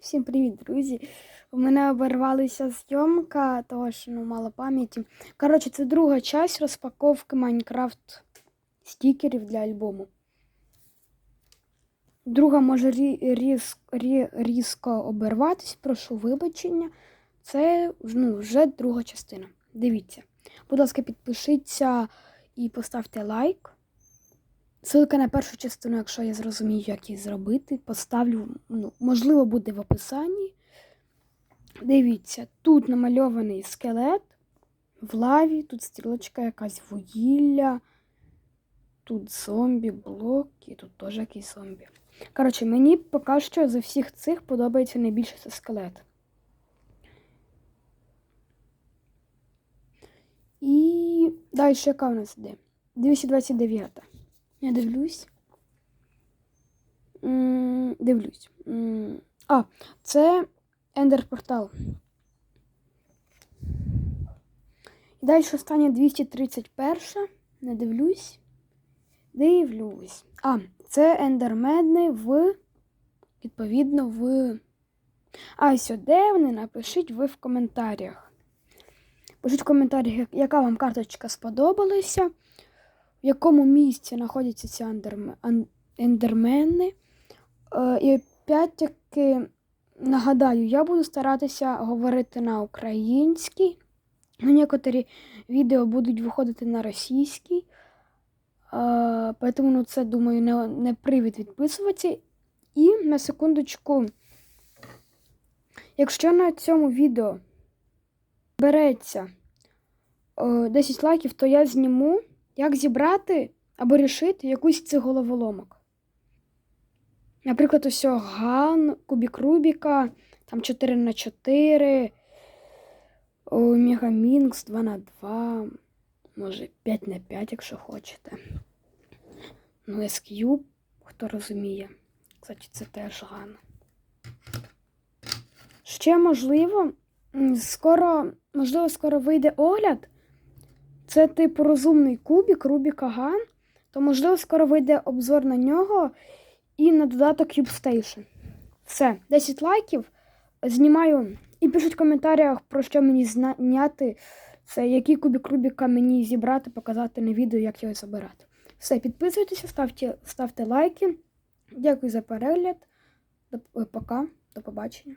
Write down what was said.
Всім привіт, друзі. У мене обірвалася зйомка, того що ну, мало пам'яті. Коротше, це друга часть розпаковки Майнкрафт стікерів для альбому. Друга може рі- різ- рі- різко обірватись, прошу вибачення. Це ну, вже друга частина. Дивіться. Будь ласка, підпишіться і поставте лайк. Ссылка на першу частину, якщо я зрозумію, як її зробити, поставлю, ну, можливо, буде в описанні. Дивіться, тут намальований скелет в лаві, тут стрілочка якась вугілля, тут зомбі, блок і тут теж якийсь зомбі. Коротше, мені поки що з всіх цих подобається найбільше це скелет. І далі яка у нас йде? 229. Я дивлюсь. Дивлюсь. А, це Ендер Портал. І далі остання 231. Не дивлюсь. Дивлюсь. А, це ендермедни в. Відповідно, в. А, де вони напишіть ви в коментарях. Пишіть в коментарях, яка вам карточка сподобалася в якому місці знаходяться ці андерме- ан- ендермени. Е, і опять таки нагадаю, я буду старатися говорити на українській. Ну, Некоторі відео будуть виходити на російській. Е, Поэтому ну, це, думаю, не, не привід відписуватися. І на секундочку, якщо на цьому відео береться е, 10 лайків, то я зніму як зібрати або рішити якусь з цих головоломок. Наприклад, ось Ган, Кубік Рубіка, там 4 на 4 Мегамінкс 2 на 2 може 5 на 5, якщо хочете. Ну, SQ, хто розуміє. Кстати, це теж Ган. Ще можливо, скоро, можливо, скоро вийде огляд це типу розумний кубік, Рубіка Ган, то можливо скоро вийде обзор на нього і на додаток Cube Station. Все, 10 лайків. Знімаю і пишіть в коментарях, про що мені зняти. Це який кубік Рубіка мені зібрати, показати на відео, як його забирати. Все, підписуйтеся, ставте, ставте лайки. Дякую за перегляд. До, пока, до побачення.